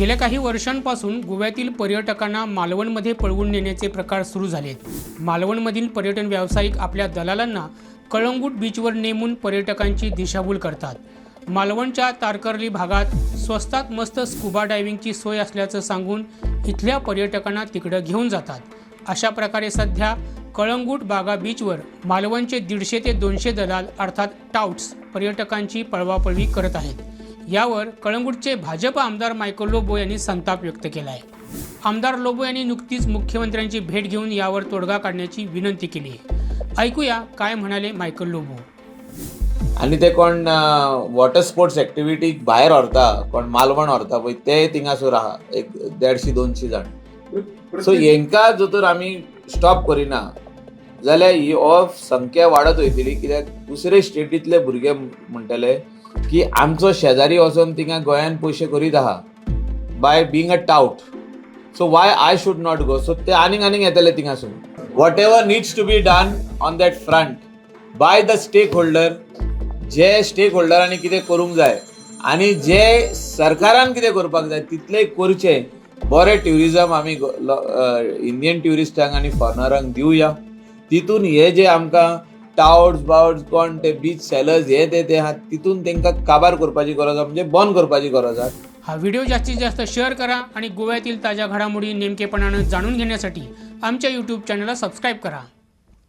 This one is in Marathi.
गेल्या काही वर्षांपासून गोव्यातील पर्यटकांना मालवणमध्ये पळवून नेण्याचे प्रकार सुरू झालेत. मालवणमधील पर्यटन व्यावसायिक आपल्या दलालांना कळंगूट बीचवर नेमून पर्यटकांची दिशाभूल करतात. मालवणच्या तारकर्ली भागात स्वस्तात मस्त स्कुबा डायव्हिंगची सोय असल्याचं सांगून इथल्या पर्यटकांना तिकडं घेऊन जातात. अशा प्रकारे सध्या कळंगूट बागा बीचवर मालवणचे दीडशे ते दोनशे दलाल अर्थात टाउट्स पर्यटकांची पळवापळवी करत आहेत. यावर कळंगूटचे भाजप आमदार मायकल लोबो यांनी संताप व्यक्त केला आहे आमदार लोबो यांनी नुकतीच मुख्यमंत्र्यांची भेट घेऊन यावर तोडगा काढण्याची विनंती केली आहे. ऐकूया काय म्हणाले मायकल लोबो. आनी ते कोण वॉटर स्पोर्ट्स एक्टिविटीक भायर व्हरता कोण मालवण व्हरता पळय ते थिंगासोर आहा एक देडशी दोनशी जाण. सो हेंकां जर तर आमी स्टॉप करिना. जाल्यार ही हो संख्या वाडत वयतली कित्याक दुसरे स्टेटींतले भुरगे म्हणटले की आमचो शेजारी वचोन थिंगा गोंयान पयशे करीत आहा. By being a tout so why I should not go so ते आनीक आनीक येतले थिंगासून whatever needs to be done on that front by the stakeholder जे स्टेक होल्डरांनी कितें करूंक जाय आनी जे सरकारान कितें करपाक जाय तितलें करचें. बरें ट्युरिजम आमी इंडियन ट्युरिस्टांक आनी फॉरनरांक दिवया. तितून हे जे आमकां टावर्स बावर्स कोण ते बीच सेलर्स हे ते ते आहात तितून तांकां काबार करपाची गरज आसा म्हणजे बंद करपाची गरज आसा हा व्हिडिओ जास्तीत जास्त शेअर करा आणि गोव्यातील ताज्या घडामोडी नेमकेपणानं जाणून घेण्यासाठी आमच्या यूट्यूब चॅनलला सबस्क्राईब करा.